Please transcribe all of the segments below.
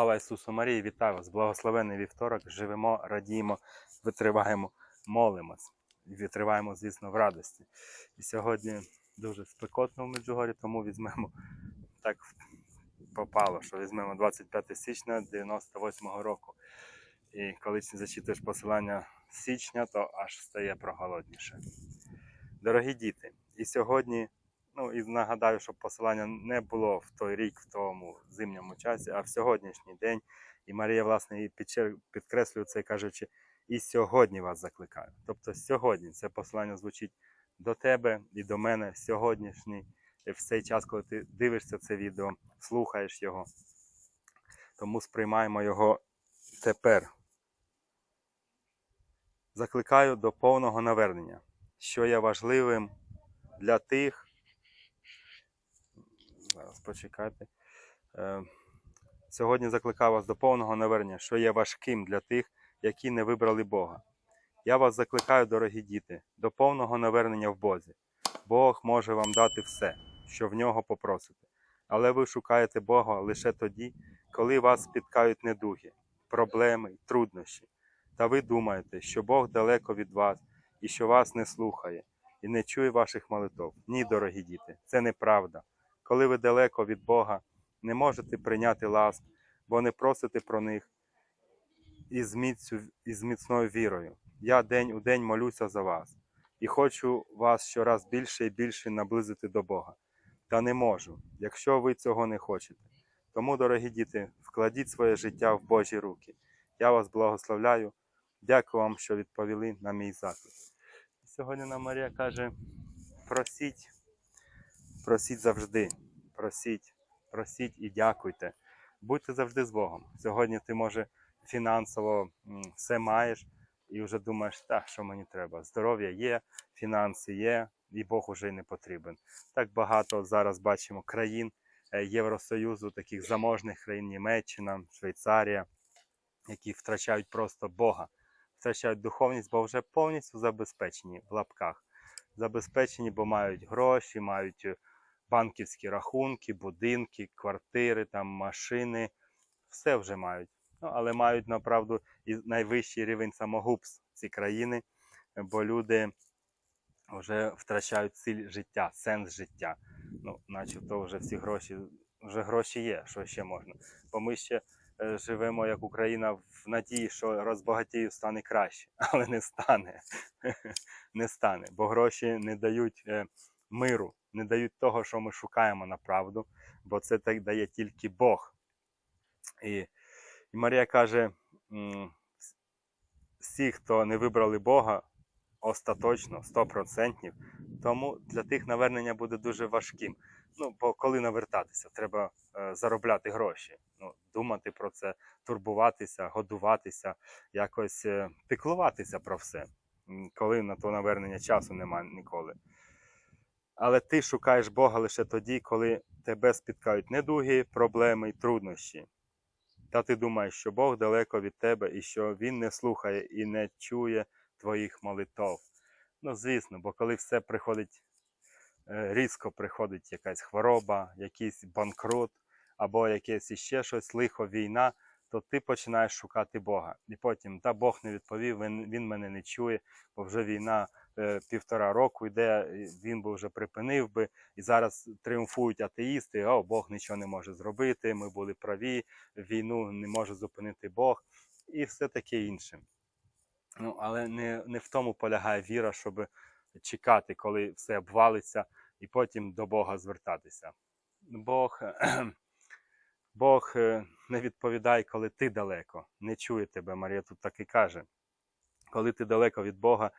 Слава Ісусу Марії, вітаю вас! Благословений вівторок. Живемо, радіємо, витриваємо, молимось. І витриваємо, звісно, в радості. І сьогодні дуже спекотно в Меджугорі, тому візьмемо так попало, що візьмемо 25 січня 98-го року. І коли зачитуєш посилання січня, то аж стає проголодніше. Дорогі діти, і сьогодні Ну і нагадаю, щоб посилання не було в той рік, в тому зимньому часі, а в сьогоднішній день. І Марія, власне, і підкреслює це, кажучи, і сьогодні вас закликаю. Тобто сьогодні це посилання звучить до тебе і до мене сьогоднішній, в цей час, коли ти дивишся це відео, слухаєш його. Тому сприймаємо його тепер. Закликаю до повного навернення, що є важливим для тих. Зараз. Е, Сьогодні закликаю вас до повного навернення, що є важким для тих, які не вибрали Бога. Я вас закликаю, дорогі діти, до повного навернення в Бозі. Бог може вам дати все, що в нього попросите. Але ви шукаєте Бога лише тоді, коли вас спіткають недуги, проблеми, труднощі. Та ви думаєте, що Бог далеко від вас і що вас не слухає, і не чує ваших молитов. Ні, дорогі діти, це неправда коли ви далеко від Бога, не можете прийняти ласк, бо не просите про них із, міцю, із міцною вірою. Я день у день молюся за вас і хочу вас щораз більше і більше наблизити до Бога. Та не можу, якщо ви цього не хочете. Тому, дорогі діти, вкладіть своє життя в Божі руки. Я вас благословляю. Дякую вам, що відповіли на мій заклик. Сьогодні нам Марія каже: просіть. Просіть завжди, просіть, просіть і дякуйте. Будьте завжди з Богом. Сьогодні ти, може, фінансово все маєш і вже думаєш, так, що мені треба. Здоров'я є, фінанси є, і Бог уже й не потрібен. Так багато зараз бачимо країн е, Євросоюзу, таких заможних країн, Німеччина, Швейцарія, які втрачають просто Бога, втрачають духовність, бо вже повністю забезпечені в лапках. Забезпечені, бо мають гроші, мають е, банківські рахунки, будинки, квартири, там, машини, все вже мають. Ну, але мають, направду, і найвищий рівень самогубств ці країни, бо люди вже втрачають ціль життя, сенс життя. Ну, начебто вже всі гроші, вже гроші є, що ще можна. Бо ми ще е, живемо як Україна в надії, що розбагатію стане краще, але не стане. не стане, бо гроші не дають е, миру, не дають того, що ми шукаємо на правду, бо це так дає тільки Бог. І, і Марія каже: всі, хто не вибрали Бога, остаточно, 100%, тому для тих навернення буде дуже важким. Ну, бо коли навертатися, треба е, заробляти гроші, ну, думати про це, турбуватися, годуватися, якось е, піклуватися про все. Коли на то навернення часу немає ніколи. Але ти шукаєш Бога лише тоді, коли тебе спіткають недуги, проблеми й труднощі. Та ти думаєш, що Бог далеко від тебе і що Він не слухає і не чує твоїх молитов. Ну, звісно, бо коли все приходить, е, різко приходить якась хвороба, якийсь банкрут або якесь іще щось, лихо, війна, то ти починаєш шукати Бога. І потім, та Бог не відповів, він, він мене не чує, бо вже війна півтора року йде, він би вже припинив би. І зараз тріумфують атеїсти, о, Бог нічого не може зробити, ми були праві, війну не може зупинити Бог і все таке інше. Ну, але не, не в тому полягає віра, щоб чекати, коли все обвалиться, і потім до Бога звертатися. Бог, Бог е, не відповідає, коли ти далеко, не чує тебе. Марія тут так і каже. Коли ти далеко від Бога,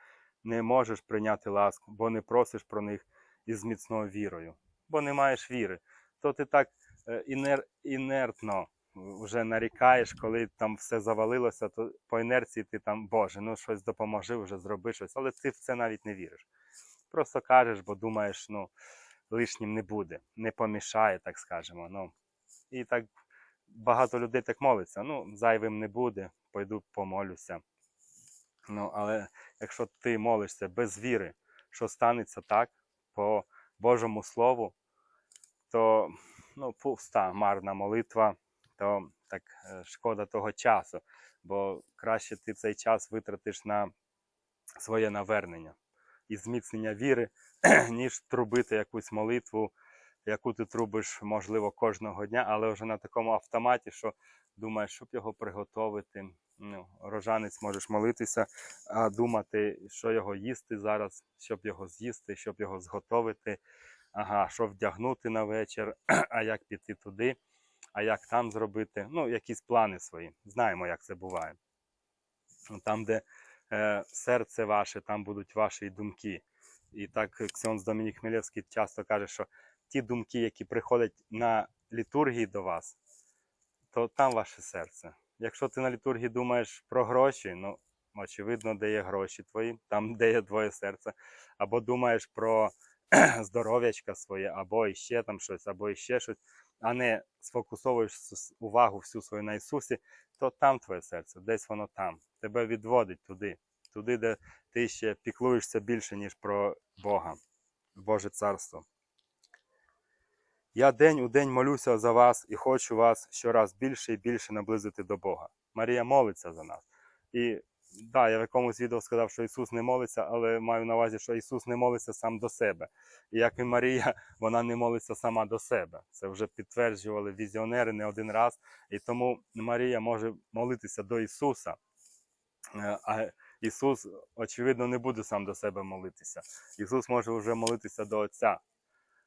не можеш прийняти ласку, бо не просиш про них із міцною вірою, бо не маєш віри, то ти так е, інер, інертно вже нарікаєш, коли там все завалилося, то по інерції ти там, Боже, ну щось допоможи, вже зроби щось, але ти в це навіть не віриш. Просто кажеш, бо думаєш, ну, лишнім не буде, не помішає, так скажемо. Ну, і так багато людей так моляться. Ну, зайвим не буде, пойду помолюся. Ну, але якщо ти молишся без віри, що станеться так по Божому Слову, то ну, пуста, марна молитва, то так е, шкода того часу, бо краще ти цей час витратиш на своє навернення і зміцнення віри, ніж трубити якусь молитву, яку ти трубиш, можливо, кожного дня, але вже на такому автоматі, що думаєш, щоб його приготувати. Ну, рожанець можеш молитися, а думати, що його їсти зараз, щоб його з'їсти, щоб його зготовити, ага, що вдягнути на вечір, а як піти туди, а як там зробити. Ну, якісь плани свої. Знаємо, як це буває. Там, де е, серце ваше, там будуть ваші думки. І так Ксьонс Домінік Хмелевський часто каже, що ті думки, які приходять на літургії до вас, то там ваше серце. Якщо ти на літургії думаєш про гроші, ну, очевидно, де є гроші твої, там, де є твоє серце, або думаєш про здоров'ячка своє, або іще там щось, або іще щось, а не сфокусовуєш увагу всю свою на Ісусі, то там твоє серце, десь воно там. Тебе відводить туди, туди, де ти ще піклуєшся більше, ніж про Бога, Боже Царство. Я день у день молюся за вас і хочу вас щораз більше і більше наблизити до Бога. Марія молиться за нас. І да, я в якомусь відео сказав, що Ісус не молиться, але маю на увазі, що Ісус не молиться сам до себе. І як і Марія, вона не молиться сама до себе. Це вже підтверджували візіонери не один раз. І тому Марія може молитися до Ісуса. Е, А Ісус, очевидно, не буде сам до себе молитися. Ісус може вже молитися до Отця.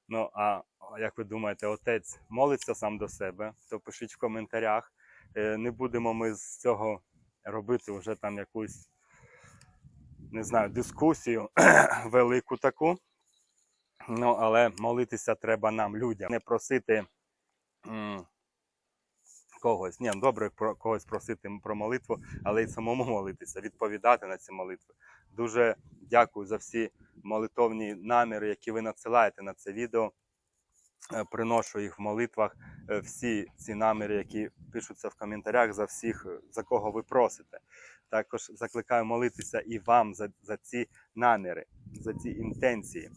Ну, а як ви думаєте, отець молиться сам до себе, то пишіть в коментарях. Е, Не будемо ми з цього робити вже там якусь, не знаю, дискусію велику таку. Ну, але молитися треба нам, людям. Не просити м, когось. Ні, добре про когось просити про молитву, але й самому молитися, відповідати на ці молитви. Дуже дякую за всі молитовні наміри, які ви надсилаєте на це відео. Е, Приношу їх в молитвах. Е, Всі ці наміри, які пишуться в коментарях, за всіх, е, за кого ви просите. Також закликаю молитися і вам за, за ці наміри, за ці інтенції.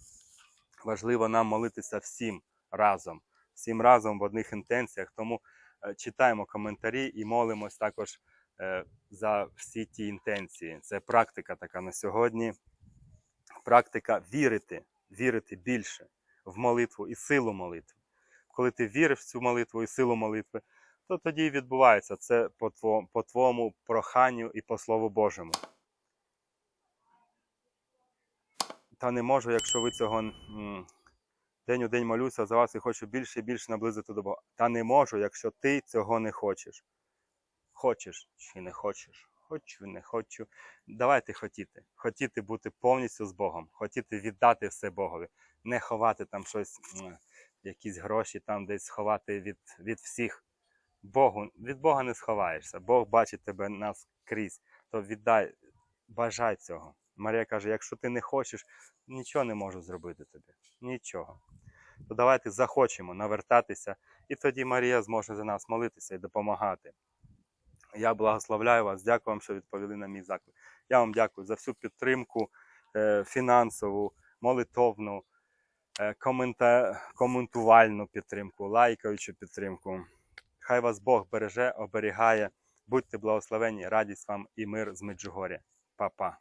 Важливо нам молитися всім разом, всім разом в одних інтенціях. Тому читаємо коментарі і молимось також за всі ті інтенції. Це практика така на сьогодні. Практика вірити, вірити більше в молитву і силу молитви. Коли ти віриш в цю молитву і силу молитви, то тоді і відбувається це по твоєму, по твоєму проханню і по Слову Божому. Та не можу, якщо ви цього день у день молюся за вас і хочу більше і більше наблизити до Бога. Та не можу, якщо ти цього не хочеш. Хочеш чи не хочеш? Хочу, не хочу. Давайте хотіти. Хотіти бути повністю з Богом, хотіти віддати все Богові, не ховати там щось, якісь гроші там десь сховати від, від всіх. Богу, від Бога не сховаєшся. Бог бачить тебе наскрізь, то віддай, бажай цього. Марія каже: якщо ти не хочеш, нічого не можу зробити тобі. Нічого. То давайте захочемо навертатися, і тоді Марія зможе за нас молитися і допомагати. Я благословляю вас, дякую вам, що відповіли на мій заклик. Я вам дякую за всю підтримку е, фінансову, молитовну, е, коментувальну підтримку, лайкаючу підтримку. Хай вас Бог береже, оберігає. Будьте благословені, радість вам і мир з Меджугоря. Па-па.